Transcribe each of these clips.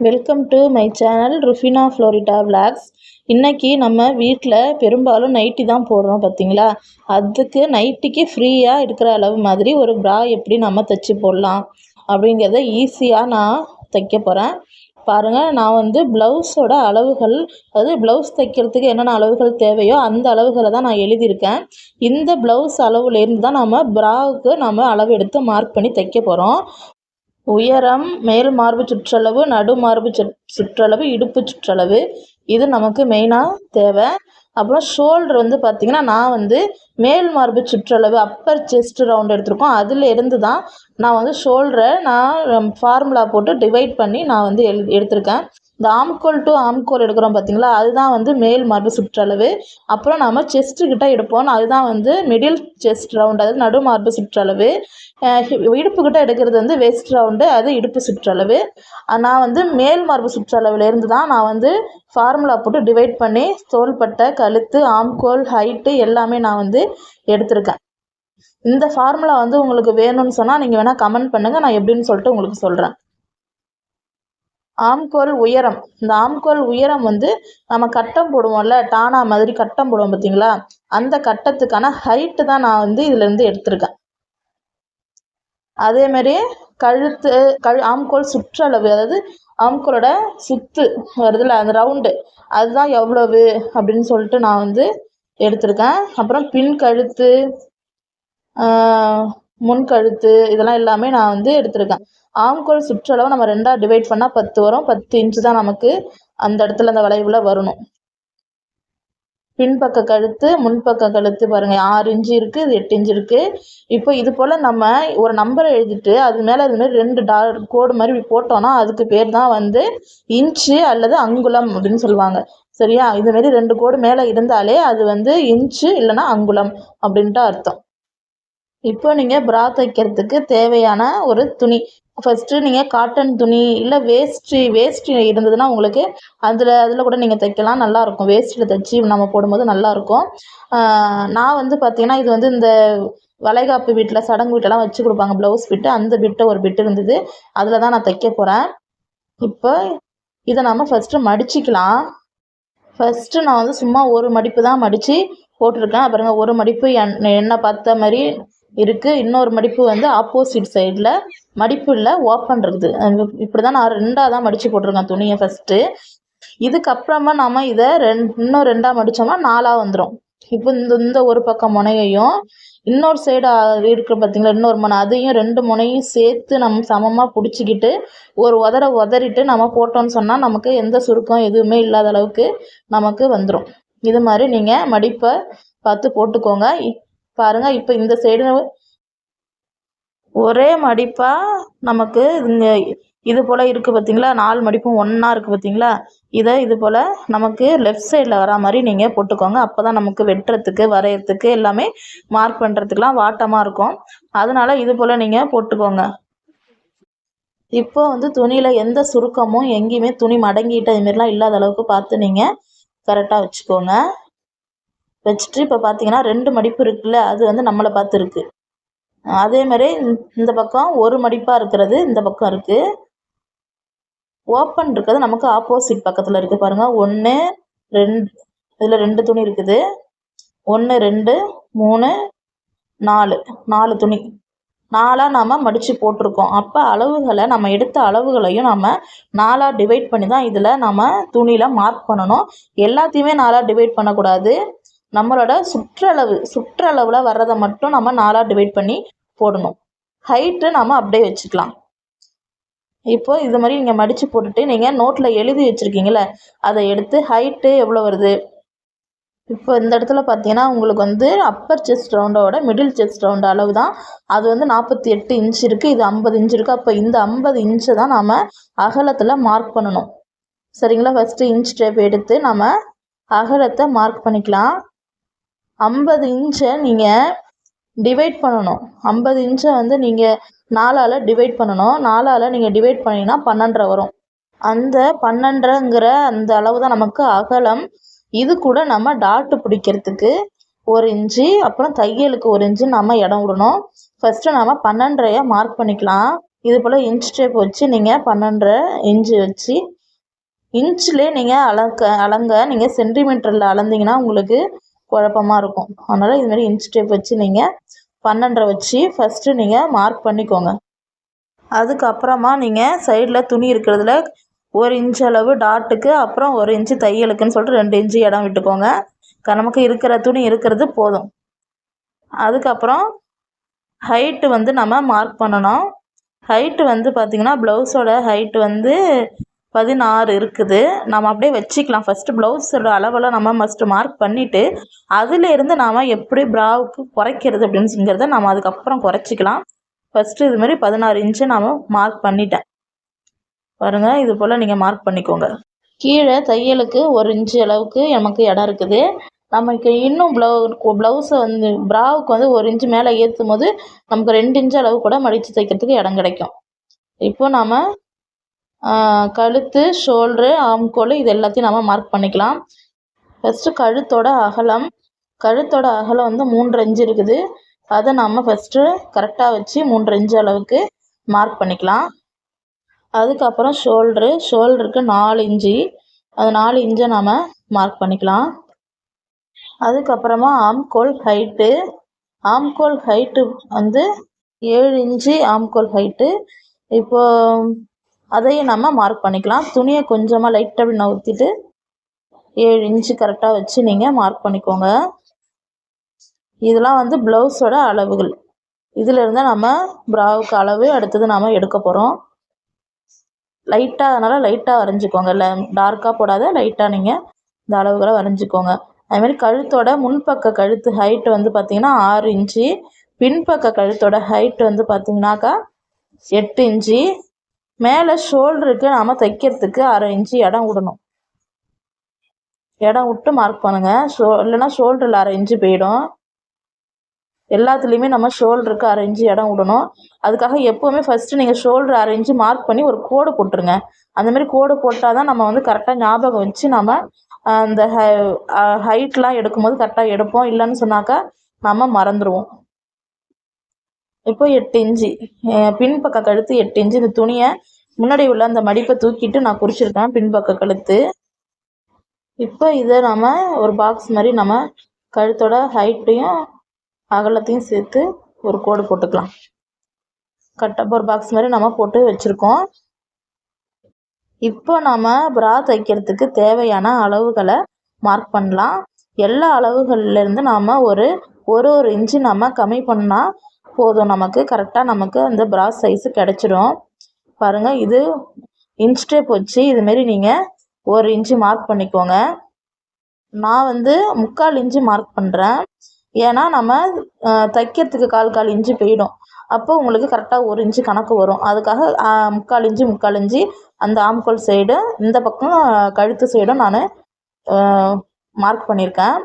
Welcome to my channel Rufina Florida vlogs இன்றைக்கி நம்ம வீட்டில் பெரும்பாலும் நைட்டி தான் போடுறோம் பார்த்தீங்களா அதுக்கு நைட்டிக்கு ஃப்ரீயாக இருக்கிற அளவு மாதிரி ஒரு ப்ரா எப்படி நம்ம தைச்சி போடலாம் அப்படிங்கிறத ஈஸியாக நான் தைக்க போகிறேன் பாருங்கள் நான் வந்து ப்ளவுஸோட அளவுகள் அதாவது ப்ளவுஸ் தைக்கிறதுக்கு என்னென்ன அளவுகள் தேவையோ அந்த அளவுகளை தான் நான் எழுதியிருக்கேன். இந்த ப்ளவுஸ் அளவுலேருந்து தான் நம்ம ப்ராவுக்கு நம்ம அளவு எடுத்து மார்க் பண்ணி தைக்க போகிறோம் உயரம் மேல் மார்பு சுற்றளவு நடு மார்பு சுற்றளவு இடுப்பு சுற்றளவு. இது நமக்கு மெயினாக தேவை. அப்புறம் ஷோல்டர் வந்து பார்த்திங்கன்னா நான் வந்து மேல் மார்பு சுற்றளவு அப்பர் செஸ்ட் ரவுண்ட் எடுத்திருக்கோம். அதில் இருந்து தான் நான் வந்து ஷோல்டரை நான் ஃபார்முலா போட்டு டிவைட் பண்ணி நான் வந்து எழு எடுத்திருக்கேன். இந்த ஆம்கோல் டு ஆம்கோல் எடுக்கிறோம் பார்த்தீங்களா அதுதான் வந்து மேல் மார்பு சுற்றளவு. அப்புறம் நம்ம செஸ்ட்டுக்கிட்ட எடுப்போம் அதுதான் வந்து மிடில் செஸ்ட் ரவுண்ட் அதாவது நடு மார்பு சுற்றளவு. இடுப்பு கிட்ட எடுக்கிறது வந்து வெஸ்ட் ரவுண்டு அது இடுப்பு சுற்றளவு. நான் வந்து மேல் மார்பு சுற்றளவுலேருந்து தான் நான் வந்து ஃபார்முலா போட்டு டிவைட் பண்ணி தோள்பட்டை கழுத்து ஆம்கோல் ஹைட்டு எல்லாமே நான் வந்து எடுத்திருக்கேன். இந்த ஃபார்முலா வந்து உங்களுக்கு வேணும்னு சொன்னால் நீங்கள் வேணால் கமெண்ட் பண்ணுங்கள் நான் எப்படின்னு சொல்லிட்டு உங்களுக்கு சொல்கிறேன் ஆம்கோல் உயரம். இந்த ஆம்கோல் உயரம் வந்து நம்ம கட்டம் போடுவோம்ல டானா மாதிரி கட்டம் போடுவோம் பார்த்தீங்களா அந்த கட்டத்துக்கான ஹைட்டு தான் நான் வந்து இதுலேருந்து எடுத்திருக்கேன். அதே மாதிரி கழுத்து கழு ஆம்கோல் சுற்றளவு அதாவது ஆம்கோலோட சுத்து வருதுல்ல அந்த ரவுண்டு அதுதான் எவ்வளவு அப்படின்னு சொல்லிட்டு நான் வந்து எடுத்திருக்கேன். அப்புறம் பின் கழுத்து முன் கழுத்து இதெல்லாம் எல்லாமே நான் வந்து எடுத்திருக்கேன். ஆம்கோல் சுற்றளவு நம்ம ரெண்டாக டிவைட் பண்ணால் பத்து வரும். பத்து இன்ச்சு தான் நமக்கு அந்த இடத்துல அந்த வளைவில் வரணும். பின்பக்க கழுத்து முன்பக்க கழுத்து பாருங்கள் ஆறு இன்ச்சு இருக்குது இது எட்டு இன்ச்சு இருக்குது இப்போ இது போல் நம்ம ஒரு நம்பரை எழுதிட்டு அது மேலே இது மாதிரி ரெண்டு டா கோடு மாதிரி போட்டோன்னா அதுக்கு பேர் தான் வந்து இன்ச்சு அல்லது அங்குலம் அப்படின்னு சொல்லுவாங்க. சரியா? இதுமாரி ரெண்டு கோடு மேலே இருந்தாலே அது வந்து இன்ச்சு இல்லைன்னா அங்குலம் அப்படின்ட்டு அர்த்தம். இப்போ நீங்கள் ப்ரா தைக்கிறதுக்கு தேவையான ஒரு துணி. ஃபஸ்ட்டு நீங்கள் காட்டன் துணி இல்லை வேஸ்ட்டு வேஸ்ட்டு இருந்ததுன்னா உங்களுக்கு அதில் அதில் கூட நீங்கள் தைக்கலாம். நல்லாயிருக்கும் வேஸ்ட்டில் தைச்சி நம்ம போடும்போது நல்லாயிருக்கும் நான் வந்து பார்த்திங்கன்னா இது வந்து இந்த வளைகாப்பு வீட்டில் சடங்கு வீட்டெல்லாம் வச்சு கொடுப்பாங்க. ப்ளவுஸ் பிட்டு அந்த பிட்டை ஒரு பிட்டு இருந்தது. அதில் தான் நான் தைக்க போகிறேன் இப்போ இதை நம்ம ஃபஸ்ட்டு மடிச்சிக்கலாம். ஃபஸ்ட்டு நான் வந்து சும்மா ஒரு மடிப்பு தான் மடித்து போட்டிருக்கேன். அப்புறங்க ஒரு மடிப்பு என் எண்ணெய் பார்த்த மாதிரி இருக்குது இன்னொரு மடிப்பு வந்து ஆப்போசிட் சைடில் மடிப்பு இல்லை ஓப்பன் இருக்குது. இப்படி தான் நான் ரெண்டாக தான் மடித்து போட்டிருக்கேன் துணியை ஃபஸ்ட்டு இதுக்கப்புறமா நாம் இதை ரெண் இன்னும் ரெண்டாக மடித்தோம்னா நாலாக வந்துடும் இப்போ இந்த இந்த ஒரு பக்கம் முனையையும் இன்னொரு சைடு இருக்கிற பார்த்தீங்களா இன்னொரு முனை. அதையும் ரெண்டு முனையும் சேர்த்து நம்ம சமமாக பிடிச்சிக்கிட்டு ஒரு உதற உதறிட்டு நம்ம போட்டோம்னு சொன்னால் நமக்கு எந்த சுருக்கம் எதுவுமே இல்லாத அளவுக்கு நமக்கு வந்துடும் இது மாதிரி நீங்கள் மடிப்பை பார்த்து போட்டுக்கோங்க. பாருங்கள் இப்போ இந்த சைடு ஒரே மடிப்பாக நமக்கு இங்கே இது போல் இருக்குது பார்த்தீங்களா நாலு மடிப்பும் ஒன்றா இருக்குது பார்த்தீங்களா இதை இது போல் நமக்கு லெஃப்ட் சைடில் வரா மாதிரி நீங்கள் போட்டுக்கோங்க. அப்போ தான் நமக்கு வெட்டுறதுக்கு வரைகிறதுக்கு எல்லாமே மார்க் பண்ணுறதுக்குலாம் வாட்டமாக இருக்கும். அதனால் இது போல் நீங்கள் போட்டுக்கோங்க. இப்போ வந்து துணியில் எந்த சுருக்கமும் எங்கேயுமே துணி மடங்கிட்டு இதுமாரிலாம் இல்லாத அளவுக்கு பார்த்து நீங்கள் கரெக்டாக வச்சுக்கோங்க. வச்சுட்டு இப்போ பார்த்தீங்கன்னா ரெண்டு மடிப்பு இருக்குல்ல அது வந்து நம்மளை பார்த்து இருக்குது அதேமாரி இந்த பக்கம் ஒரு மடிப்பாக இருக்கிறது இந்த பக்கம் இருக்குது ஓப்பன் இருக்கிறது நமக்கு ஆப்போசிட் பக்கத்தில் இருக்குது பாருங்கள் ஒன்று ரெண்டு இதில் ரெண்டு துணி இருக்குது. ஒன்று ரெண்டு மூணு நாலு. நாலு துணி. நாலாக நாம் மடித்து போட்டிருக்கோம். அப்போ அளவுகளை நம்ம எடுத்த அளவுகளையும் நம்ம நாலாக டிவைட் பண்ணி தான் இதில் நம்ம துணியில் மார்க் பண்ணணும். எல்லாத்தையுமே நாலாக டிவைட் பண்ணக்கூடாது. நம்மளோட சுற்றளவு சுற்றளவில் வர்றதை மட்டும் நம்ம நாலாக டிவைட் பண்ணி போடணும். ஹைட்டு நம்ம அப்படியே வச்சுக்கலாம். இப்போ இது மாதிரி நீங்கள் மடித்து போட்டுட்டு நீங்கள் நோட்டில் எழுதி வச்சுருக்கீங்கள அதை எடுத்து ஹைட்டு எவ்வளோ வருது? இப்போ இந்த இடத்துல பார்த்தீங்கன்னா உங்களுக்கு வந்து அப்பர் செஸ்ட் ரவுண்டோட மிடில் செஸ்ட் ரவுண்ட் அளவு தான். அது வந்து நாற்பத்தி எட்டு இன்ச் இருக்குது இது ஐம்பது இன்ச் இருக்குது அப்போ இந்த ஐம்பது இன்ச்சை தான் நாம் அகலத்தில் மார்க் பண்ணணும். சரிங்களா? ஃபஸ்ட்டு இன்ச் டேப் எடுத்து நம்ம அகலத்தை மார்க் பண்ணிக்கலாம். ஐம்பது இன்ச்சை நீங்கள் டிவைட் பண்ணணும். ஐம்பது இன்ச்சை வந்து நீங்கள் நாலால் டிவைட் பண்ணணும். நாலால் நீங்கள் டிவைட் பண்ணிங்கன்னா பன்னெண்டரை வரும். அந்த பன்னெண்டரைங்கிற அந்த அளவு தான் நமக்கு அகலம். இது கூட நம்ம டாட்டு பிடிக்கிறதுக்கு ஒரு இன்ச்சு அப்புறம் தையலுக்கு ஒரு இன்ச்சு நம்ம இடம் விடணும். ஃபஸ்ட்டு நம்ம பன்னெண்டரையை மார்க் பண்ணிக்கலாம். இது போல் இன்ச் டேப் வச்சு நீங்கள் பன்னெண்டரை இன்ச்சு வச்சு இன்ச்சிலே நீங்கள் அளக்க அளங்க நீங்கள் சென்டிமீட்டரில் அளந்தீங்கன்னா உங்களுக்கு குழப்பமா இருக்கும். அதனால் இதுமாரி இன்ச் டேப் வச்சு நீங்கள் பன்னெண்டரை வச்சு ஃபஸ்ட்டு நீங்கள் மார்க் பண்ணிக்கோங்க. அதுக்கப்புறமா நீங்கள் சைடில் துணி இருக்கிறதுல ஒரு இன்ச் அளவு டாட்டுக்கு அப்புறம் ஒரு இன்ச்சு தையலுக்குன்னு சொல்லிட்டு ரெண்டு இன்ச்சு இடம் விட்டுக்கோங்க. நமக்கு இருக்கிற துணி இருக்கிறது போதும். அதுக்கப்புறம் ஹைட்டு வந்து நம்ம மார்க் பண்ணணும். ஹைட்டு வந்து பார்த்திங்கன்னா ப்ளவுஸோட ஹைட்டு வந்து பதினாறு இருக்குது. நம்ம அப்படியே வச்சுக்கலாம். ஃபஸ்ட்டு ப்ளவுஸோட அளவெல்லாம் நம்ம ஃபஸ்ட்டு மார்க் பண்ணிவிட்டு அதிலேருந்து நாம் எப்படி ப்ராவுக்கு குறைக்கிறது அப்படின்னுங்கிறத நம்ம அதுக்கப்புறம் குறைச்சிக்கலாம். ஃபஸ்ட்டு இது மாதிரி பதினாறு இன்ச்சு நாம் மார்க் பண்ணிட்டேன். பாருங்கள் இது போல் நீங்கள் மார்க் பண்ணிக்கோங்க. கீழே தையலுக்கு ஒரு இன்ச்சு அளவுக்கு நமக்கு இடம் இருக்குது. நமக்கு இன்னும் ப்ளவு ப்ளவுஸை வந்து ப்ராவுக்கு வந்து ஒரு இன்ச்சு மேலே ஏற்றும் போது நமக்கு ரெண்டு இன்ச்சு அளவு கூட மடித்து தைக்கிறதுக்கு இடம் கிடைக்கும். இப்போ நாம் கழுத்து ஷோல்ட்ரு ஆம்கோல் இது எல்லாத்தையும் நம்ம மார்க் பண்ணிக்கலாம். ஃபஸ்ட்டு கழுத்தோட அகலம். கழுத்தோட அகலம் வந்து மூன்று இன்ச்சு இருக்குது. அதை நம்ம ஃபஸ்ட்டு கரெக்டாக வச்சு மூன்று இன்ச்சு அளவுக்கு மார்க் பண்ணிக்கலாம். அதுக்கப்புறம் ஷோல்ட்ரு ஷோல்டருக்கு நாலு இன்ச்சு அது நாலு இன்ச்சை நாம் மார்க் பண்ணிக்கலாம். அதுக்கப்புறமா ஆம்கோல் ஹைட்டு ஆம்கோல் ஹைட்டு வந்து ஏழு இன்ச்சு ஆம்கோல் ஹைட்டு இப்போது அதையும் நம்ம மார்க் பண்ணிக்கலாம். துணியை கொஞ்சமாக லைட்டாக அப்படி நவுத்திட்டு ஏழு இன்ச்சு கரெக்டாக வச்சு நீங்கள் மார்க் பண்ணிக்கோங்க. இதெல்லாம் வந்து ப்ளவுஸோட அளவுகள். இதில் இருந்தால் நம்ம ப்ராவுக்கு அளவு அடுத்தது நாம் எடுக்க போகிறோம் லைட்டாக அதனால் லைட்டாக வரைஞ்சிக்கோங்க. இல்லை டார்க்காக போடாத லைட்டாக நீங்கள் இந்த அளவுகளை வரைஞ்சிக்கோங்க. அதுமாரி கழுத்தோட முன்பக்க கழுத்து ஹைட்டு வந்து பார்த்திங்கன்னா ஆறு இன்ச்சு பின்பக்க கழுத்தோட ஹைட்டு வந்து பார்த்திங்கனாக்கா எட்டு இன்ச்சு மேலே ஷோல்டருக்கு நாம் தைக்கிறதுக்கு அரை இன்ச்சு இடம் விடணும். இடம் விட்டு மார்க் பண்ணுங்கள் ஷோ இல்லைன்னா ஷோல்டரில் அரை இன்ச்சு போயிடும். எல்லாத்துலேயுமே நம்ம ஷோல்டருக்கு அரை இன்ச்சு இடம் விடணும். அதுக்காக எப்போவுமே ஃபஸ்ட்டு நீங்கள் ஷோல்டர் அரை இன்ச்சு மார்க் பண்ணி ஒரு கோடு போட்டுருங்க. அந்தமாரி கோடு போட்டால் தான் நம்ம வந்து கரெக்டாக ஞாபகம் வச்சு நம்ம அந்த ஹை ஹைட்லாம் எடுக்கும்போது கரெக்டாக எடுப்போம். இல்லைன்னு சொன்னாக்கா நம்ம மறந்துடுவோம் இப்போ எட்டு இன்ச்சு பின்பக்க கழுத்து எட்டு இன்ச்சு இந்த துணியை முன்னாடி உள்ள அந்த மடிப்பை தூக்கிட்டு நான் குறிச்சிருக்கேன் பின்பக்க கழுத்து. இப்போ இதை நம்ம ஒரு பாக்ஸ் மாதிரி நம்ம கழுத்தோட ஹைட்டையும் அகலத்தையும் சேர்த்து ஒரு கோடு போட்டுக்கலாம். கட்டப் ஒரு பாக்ஸ் மாதிரி நம்ம போட்டு வச்சுருக்கோம். இப்போ நம்ம ப்ரா தைக்கிறதுக்கு தேவையான அளவுகளை மார்க் பண்ணலாம். எல்லா அளவுகள்லேருந்து நாம் ஒரு ஒரு ஒரு இன்ச்சு நம்ம கம்மி பண்ணால் போதும். நமக்கு கரெக்டாக நமக்கு அந்த ப்ராஸ் சைஸு கிடச்சிடும் பாருங்கள் இது இன்ச் டேப் வச்சு இதுமாரி நீங்கள் ஒரு இன்ச்சு மார்க் பண்ணிக்கோங்க. நான் வந்து முக்கால் இன்ச்சு மார்க் பண்ணுறேன் ஏன்னா நம்ம தைக்கிறதுக்கு கால் கால் இன்ச்சு போயிடும். அப்போ உங்களுக்கு கரெக்டாக ஒரு இன்ச்சு கணக்கு வரும். அதுக்காக முக்கால் இன்ச்சு முக்கால் இன்ச்சு அந்த ஆம்கோல் சைடு இந்த பக்கம் கழுத்து சைடும் நான் மார்க் பண்ணியிருக்கேன்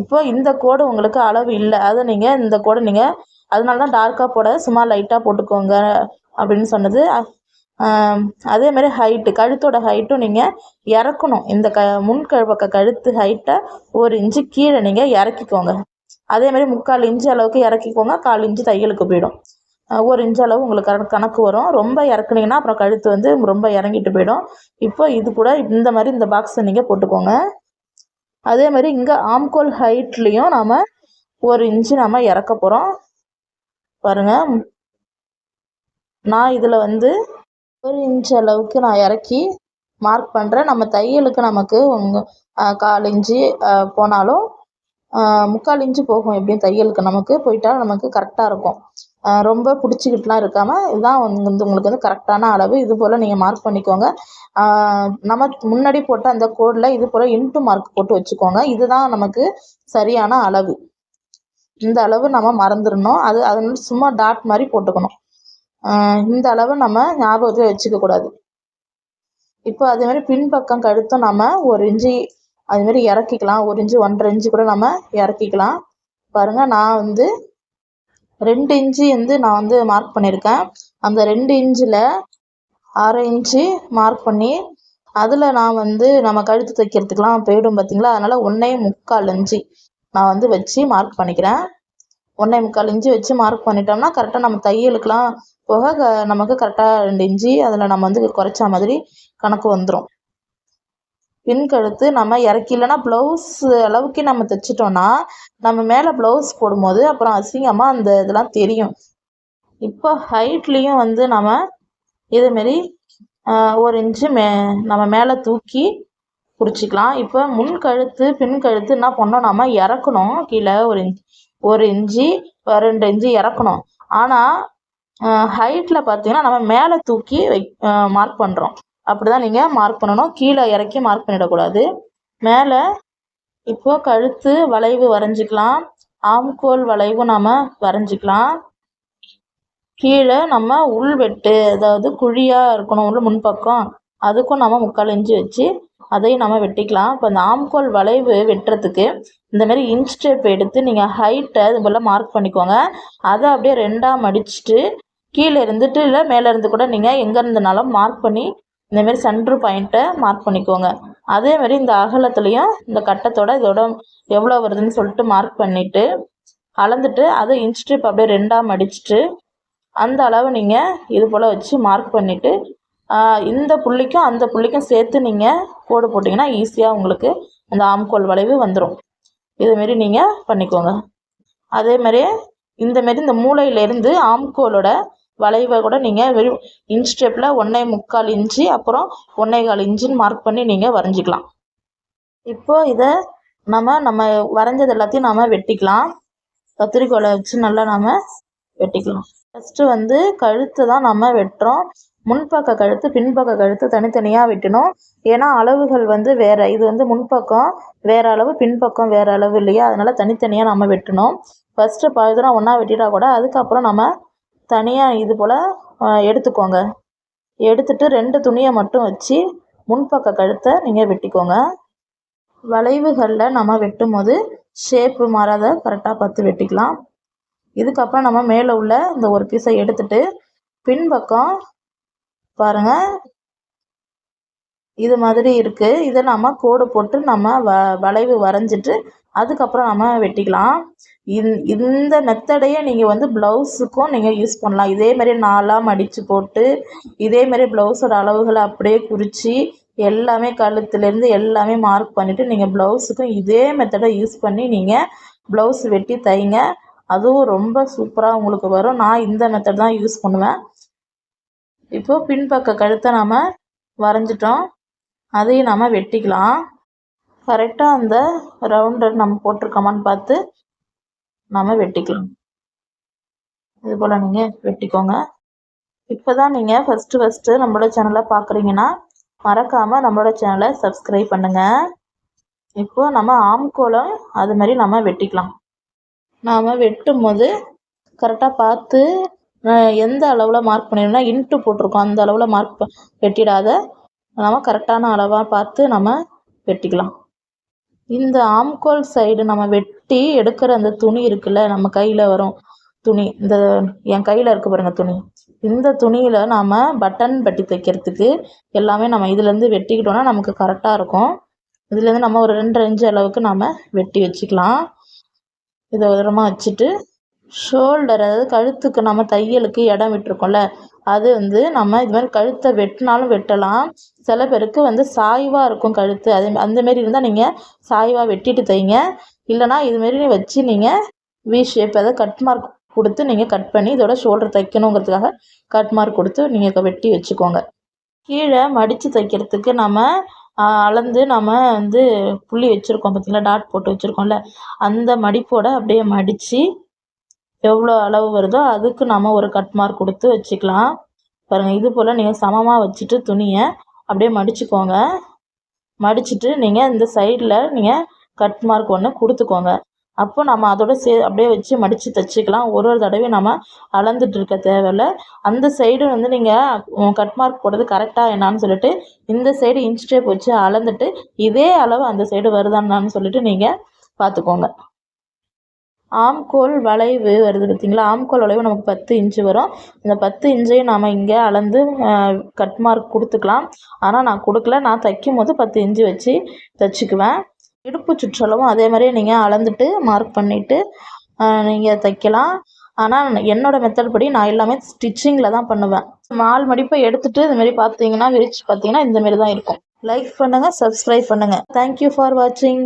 இப்போ இந்த கோடு உங்களுக்கு அளவு இல்லை. அதை நீங்கள் இந்த கோடை நீங்கள் அதனால தான் டார்க்காக போட சும்மா லைட்டாக போட்டுக்கோங்க அப்படின்னு சொன்னது. அதேமாரி ஹைட்டு கழுத்தோட ஹைட்டும் நீங்கள் இறக்கணும். இந்த க முன் பக்க கழுத்து ஹைட்டை ஒரு இன்ச்சு கீழே நீங்கள் இறக்கிக்கோங்க. அதே மாதிரி முக்கால் இன்ச்சு அளவுக்கு இறக்கிக்கோங்க. கால் இன்ச்சு தையலுக்கு போயிடும். ஒரு இன்ச்சு அளவு உங்களுக்கு கணக்கு கணக்கு வரும். ரொம்ப இறக்குனீங்கன்னா அப்புறம் கழுத்து வந்து ரொம்ப இறங்கிட்டு போயிடும். இப்போ இது கூட இந்த மாதிரி இந்த பாக்ஸை நீங்கள் போட்டுக்கோங்க. அதே மாதிரி இங்கே ஆம்கோல் ஹைட்லேயும் நாம் ஒரு இன்ச்சு நம்ம இறக்க போகிறோம் பாருங்கள் நான் இதில் வந்து ஒரு இன்ச் அளவுக்கு நான் இறக்கி மார்க் பண்ணுறேன் நம்ம தையலுக்கு நமக்கு கால் இன்ச்சு போனாலும் முக்கால் இன்ச்சு போகும் எப்படியும் தையலுக்கு நமக்கு. போயிட்டால் நமக்கு கரெக்டாக இருக்கும். ரொம்ப பிடிச்சிக்கிட்டுலாம் இருக்காமல் இதுதான் வந்து உங்களுக்கு வந்து கரெக்டான அளவு. இது போல் நீங்கள் மார்க் பண்ணிக்கோங்க. நம்ம முன்னாடி போட்ட அந்த கோடில் இது போல் இன்ட்டு மார்க் போட்டு வச்சுக்கோங்க. இதுதான் நமக்கு சரியான அளவு. இந்த அளவு நம்ம மறந்துடணும். அது அதனால சும்மா டாட் மாதிரி போட்டுக்கணும். இந்த அளவு நம்ம ஞாபகத்தில் வச்சுக்கக்கூடாது இப்போ அதேமாதிரி பின்பக்கம் கழுத்தும் நம்ம ஒரு இன்ச்சு அதுமாரி இறக்கிக்கலாம். ஒரு இன்ச்சு ஒன்றரை இன்ச்சு கூட நம்ம இறக்கிக்கலாம். பாருங்கள் நான் வந்து ரெண்டு இன்ச்சு வந்து நான் வந்து மார்க் பண்ணியிருக்கேன் அந்த ரெண்டு இன்ச்சில் அரை இன்ச்சு மார்க் பண்ணி அதில் நான் வந்து நம்ம கழுத்து தைக்கிறதுக்கெலாம் போயிடும் பார்த்தீங்களா அதனால் ஒன்றே முக்கால் இன்ச்சு நான் வந்து வச்சு மார்க் பண்ணிக்கிறேன். ஒன்றே முக்கால் இன்ச்சு வச்சு மார்க் பண்ணிட்டோம்னா கரெக்டாக நம்ம தையலுக்கெலாம் போக க நமக்கு கரெக்டாக ரெண்டு இன்ச்சு அதில் நம்ம வந்து குறைச்ச மாதிரி கணக்கு வந்துடும் பின் கழுத்து நம்ம இறக்கி இல்லைன்னா ப்ளவுஸ் அளவுக்கு நம்ம தைச்சிட்டோன்னா நம்ம மேலே ப்ளவுஸ் போடும்போது அப்புறம் அசிங்கமாக அந்த இதெல்லாம் தெரியும். இப்போ ஹைட்லேயும் வந்து நம்ம இதுமாரி ஒரு இன்ச்சு மே நம்ம மேலே தூக்கி குறிச்சிக்கலாம் இப்போ முன் கழுத்து பின் கழுத்து என்ன பண்ணோம்? நம்ம இறக்கணும். கீழே ஒரு இன்ச் ஒரு இன்ச்சு ரெண்டு இன்ச்சு இறக்கணும். ஆனால் ஹைட்டில் பார்த்தீங்கன்னா நம்ம மேலே தூக்கி வை மார்க் பண்ணுறோம் அப்படி தான் நீங்கள் மார்க் பண்ணணும். கீழே இறக்கி மார்க் பண்ணிடக்கூடாது. மேலே இப்போது கழுத்து வளைவு வரைஞ்சிக்கலாம். ஆம்கோல் வளைவு நாம் வரைஞ்சிக்கலாம். கீழே நம்ம உள் வெட்டு அதாவது குழியாக இருக்கணும் உள்ள முன்பக்கம். அதுக்கும் நம்ம முக்கால் இன்ச்சு வச்சு அதையும் நம்ம வெட்டிக்கலாம். இப்போ அந்த ஆம்கோல் வளைவு வெட்டுறதுக்கு இந்தமாரி இன்ச் ஸ்டெப் எடுத்து நீங்கள் ஹைட்டை இது போல் மார்க் பண்ணிக்கோங்க. அதை அப்படியே ரெண்டாக மடிச்சுட்டு கீழே இருந்துட்டு இல்லை மேலே இருந்து கூட நீங்கள் எங்கே இருந்தனாலும் மார்க் பண்ணி இந்தமாரி சென்ட்ரு பாயிண்ட்டை மார்க் பண்ணிக்கோங்க. அதேமாரி இந்த அகலத்துலேயும் இந்த கட்டத்தோட இதோட எவ்வளோ வருதுன்னு சொல்லிட்டு மார்க் பண்ணிவிட்டு அளந்துட்டு அதை இன்ச் அப்படியே ரெண்டாக மடிச்சுட்டு அந்த அளவு நீங்கள் இது போல் வச்சு மார்க் பண்ணிவிட்டு இந்த புள்ளிக்கும் அந்த புள்ளிக்கும் சேர்த்து நீங்கள் கோடு போட்டிங்கன்னா ஈஸியாக உங்களுக்கு அந்த ஆம்கோல் வளைவு வந்துடும் இதுமாரி நீங்கள் பண்ணிக்கோங்க. அதேமாரி இந்தமாரி இந்த மூளையிலேருந்து ஆம்கோலோட வளைவை கூட நீங்கள் வெறும் இன்ச் ஸ்டெப்பில் ஒன்றே முக்கால் இன்ச்சு அப்புறம் ஒன்றே கால் இன்ச்சுன்னு மார்க் பண்ணி நீங்கள் வரைஞ்சிக்கலாம். இப்போது இதை நம்ம நம்ம வரைஞ்சது எல்லாத்தையும் நாம் வெட்டிக்கலாம். கத்திரிக்கோலை வச்சு நல்லா நாம் வெட்டிக்கலாம். ஃபஸ்ட்டு வந்து கழுத்து தான் நம்ம வெட்டுறோம். முன்பக்க கழுத்து பின்பக்க கழுத்து தனித்தனியாக வெட்டணும். ஏன்னா அளவுகள் வந்து வேறு. இது வந்து முன்பக்கம் வேறு அளவு பின்பக்கம் வேறு அளவு இல்லையா? அதனால் தனித்தனியாக நம்ம வெட்டணும். ஃபஸ்ட்டு பாதி தூரம் ஒன்றா வெட்டிட்டா கூட அதுக்கப்புறம் நம்ம தனியாக இது போல் எடுத்துக்கோங்க. எடுத்துட்டு ரெண்டு துணியை மட்டும் வச்சு முன்பக்க கழுத்தை நீங்கள் வெட்டிக்கோங்க. வளைவுகளில் நம்ம வெட்டும் போது ஷேப்பு மாறாத கரெக்டாக பார்த்து வெட்டிக்கலாம். இதுக்கப்புறம் நம்ம மேலே உள்ள இந்த ஒரு பீஸை எடுத்துட்டு பின்பக்கம் பாருங்கள் இது மாதிரி இருக்குது இதை நம்ம கோடு போட்டு நம்ம வ வளைவு வரைஞ்சிட்டு அதுக்கப்புறம் நம்ம வெட்டிக்கலாம். இந் இந்த மெத்தடையே நீங்கள் வந்து ப்ளவுஸுக்கும் நீங்கள் யூஸ் பண்ணலாம். இதேமாரி நாலாக மடித்து போட்டு இதேமாரி ப்ளவுஸோட அளவுகளை அப்படியே குறித்து எல்லாமே கழுத்துலேருந்து எல்லாமே மார்க் பண்ணிவிட்டு நீங்கள் ப்ளவுஸுக்கும் இதே மெத்தடை யூஸ் பண்ணி நீங்கள் ப்ளவுஸ் வெட்டி தைங்க. அதுவும் ரொம்ப சூப்பராக உங்களுக்கு வரும். நான் இந்த மெத்தட் தான் யூஸ் பண்ணுவேன். இப்போது பின்பக்க கழுத்தை நாம் வரைஞ்சிட்டோம். அதையும் நாம் வெட்டிக்கலாம். கரெக்டாக அந்த ரவுண்டர் நம்ம போட்டிருக்கோமான்னு பார்த்து நாம் வெட்டிக்கலாம். இது போல் நீங்கள் வெட்டிக்கோங்க. இப்போ தான் நீங்கள் ஃபஸ்ட்டு ஃபஸ்ட்டு நம்மளோட சேனலை பார்க்குறீங்கன்னா மறக்காமல் நம்மளோட சேனலை சப்ஸ்கிரைப் பண்ணுங்கள் இப்போது நம்ம ஆம்கோலம் அது மாதிரி நம்ம வெட்டிக்கலாம். நாம் வெட்டும் போது கரெக்டாக பார்த்து எந்த அளவில் மார்க் பண்ணிடணும்னா இன்ட்டு போட்டிருக்கோம். அந்த அளவில் மார்க் வெட்டிடாத நம்ம கரெக்டான அளவாக பார்த்து நம்ம வெட்டிக்கலாம். இந்த ஆம்கோல் சைடு நம்ம வெட்டி எடுக்கிற அந்த துணி இருக்குல்ல நம்ம கையில் வரும் துணி. இந்த என் கையில் இருக்க பாருங்கள் துணி. இந்த துணியில் நாம் பட்டன் பட்டி தைக்கிறதுக்கு எல்லாமே நம்ம இதுலேருந்து வெட்டிக்கிட்டோன்னா நமக்கு கரெக்டாக இருக்கும். இதுலேருந்து நம்ம ஒரு ரெண்டு இன்ச்சு அளவுக்கு நாம் வெட்டி வச்சுக்கலாம். இதை உரமாக வச்சுட்டு ஷோல்டர் அதாவது கழுத்துக்கு நம்ம தையலுக்கு இடம் விட்டுருக்கோம்ல அது வந்து நம்ம இது மாதிரி கழுத்தை வெட்டினாலும் வெட்டலாம். சில பேருக்கு வந்து சாய்வாக இருக்கும் கழுத்து. அதே அந்தமாரி இருந்தால் நீங்கள் சாய்வாக வெட்டிட்டு தைங்க. இல்லைனா இதுமாரி வச்சு நீங்கள் வி ஷேப் அதாவது கட் மார்க் கொடுத்து நீங்கள் கட் பண்ணி இதோட ஷோல்டர் தைக்கணுங்கிறதுக்காக கட் மார்க் கொடுத்து நீங்கள் வெட்டி வச்சுக்கோங்க. கீழே மடித்து தைக்கிறதுக்கு நம்ம அளந்து நம்ம வந்து புள்ளி வச்சுருக்கோம் பார்த்திங்களா டாட் போட்டு வச்சுருக்கோம்ல. அந்த மடிப்போட அப்படியே மடித்து எவ்வளோ அளவு வருதோ அதுக்கு நம்ம ஒரு கட் மார்க் கொடுத்து வச்சுக்கலாம். பாருங்கள் இது போல் நீங்கள் சமமாக வச்சுட்டு துணியை அப்படியே மடிச்சுக்கோங்க. மடிச்சுட்டு நீங்கள் இந்த சைடில் நீங்கள் கட் மார்க் ஒன்று கொடுத்துக்கோங்க. அப்போ நம்ம அதோட சே அப்படியே வச்சு மடித்து தைச்சிக்கலாம். ஒரு ஒரு தடவையும் நம்ம அளந்துட்டு இருக்க தேவையில்ல. அந்த சைடு வந்து நீங்கள் கட் மார்க் போடுறது கரெக்டாக என்னான்னு சொல்லிட்டு இந்த சைடு இன்ச் டேப் வச்சு அளந்துட்டு இதே அளவு அந்த சைடு வருதான்னு சொல்லிட்டு நீங்கள் பார்த்துக்கோங்க ஆம்கோல் வளைவு வருது பார்த்திங்களா? ஆம்கோல் வளைவு நமக்கு பத்து இன்ச்சு வரும். இந்த பத்து இன்ச்சையும் நாம் இங்கே அளந்து கட் மார்க் கொடுத்துக்கலாம். ஆனால் நான் கொடுக்கல. நான் தைக்கும் போது பத்து இன்ச்சு வச்சு தைச்சிக்குவேன். இடுப்பு சுற்றளவும் அதே மாதிரியே நீங்கள் அளந்துட்டு மார்க் பண்ணிவிட்டு நீங்கள் தைக்கலாம். ஆனால் என்னோடய மெத்தட் படி நான் எல்லாமே ஸ்டிச்சிங்கில் தான் பண்ணுவேன். நாலு மடிப்பை எடுத்துகிட்டு இதுமாரி பார்த்தீங்கன்னா விரிச்சு பார்த்தீங்கன்னா இந்தமாரி தான் இருக்கும். லைக் பண்ணுங்கள் சப்ஸ்கிரைப் பண்ணுங்கள் தேங்க்யூ ஃபார் வாட்சிங்